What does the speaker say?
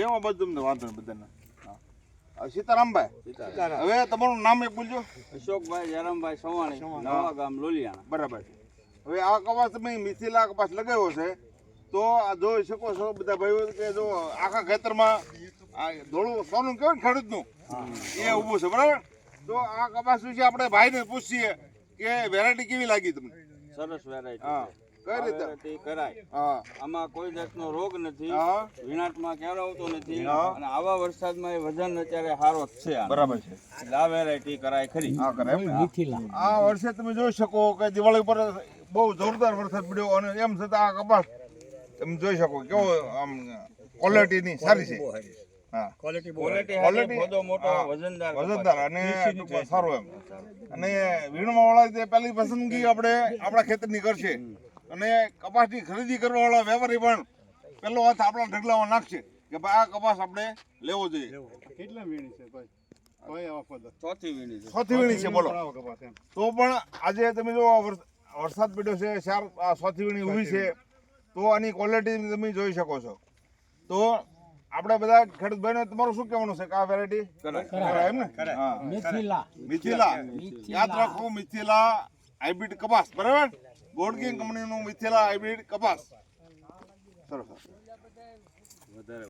એમાં બધું તમને વાંધો નહીં બધાને. સીતારામભાઈ. હવે તમારું નામ એક બોલજો. અશોકભાઈ જયરામભાઈ સવાણી નવા ગામ લોલિયાણા. બરાબર હવે આ કપાસ તમે મિથિલા કપાસ લગાવ્યો છે તો આ જોઈ શકો છો બધા ભાઈઓ કે જો આખા ખેતરમાં આ ધોળું સોનું કહેવાય ને ખેડૂતનું? એ ઊભું છે બરાબર? તો આ કપાસ વિશે આપણે ભાઈને પૂછીએ કે વેરાયટી કેવી લાગી તમને? સરસ વેરાયટી હા. વેરાયટી કરાય. હા. આમાં કોઈ જાતનો રોગ નથી. હા. વિનાટમાં ક્યારે આવતો નથી. અને આવા વરસાદમાં એ વજન અત્યારે સારો છે બરાબર છે. આ વેરાયટી કરાય ખરી. હા કરાય? આ વર્ષે તમે જોઈ શકો કે દિવાળી પર બહુ જોરદાર વરસાદ પડ્યો અને એમ છતાં આ કપાસ તમે જોઈ શકો કેવો આમ ક્વોલિટીની સારી છે. હા. ક્વોલિટી મોટો વજનદાર વજનદાર અને સારું એમ. અને વીણવા વાળા તે પહેલી પસંદગી આપણે આપણા ખેતરની કરશે. અને કપાસની ખરીદી કરવાવાળા વેપારી પણ પહેલો હાથ આપણા ઢગલામાં નાખશે કે ભાઈ આ કપાસ આપણે લેવો જોઈએ. કેટલા વીણી છે ભાઈ? ચોથી વીણી છે. બોલો. તો પણ આજે તમે જો વરસાદ પડ્યો છે ચાર આ ચોથી વીણી ઊભી છે તો આની ક્વોલિટી તમે જોઈ શકો છો. તો આપણે બધા ખેડૂત ભાઈને તમારું શું કહેવાનું છે? કે આ વેરાયટી કરાય. એમ ને? મિથિલા. મિથિલા. યાદ રાખો મિથિલા હાઇબ્રિડ કપાસ. બરાબર? ગોડકિંગ કંપનીનું મિથેલા હાઇબ્રિડ કપાસ. સરસ. વધારે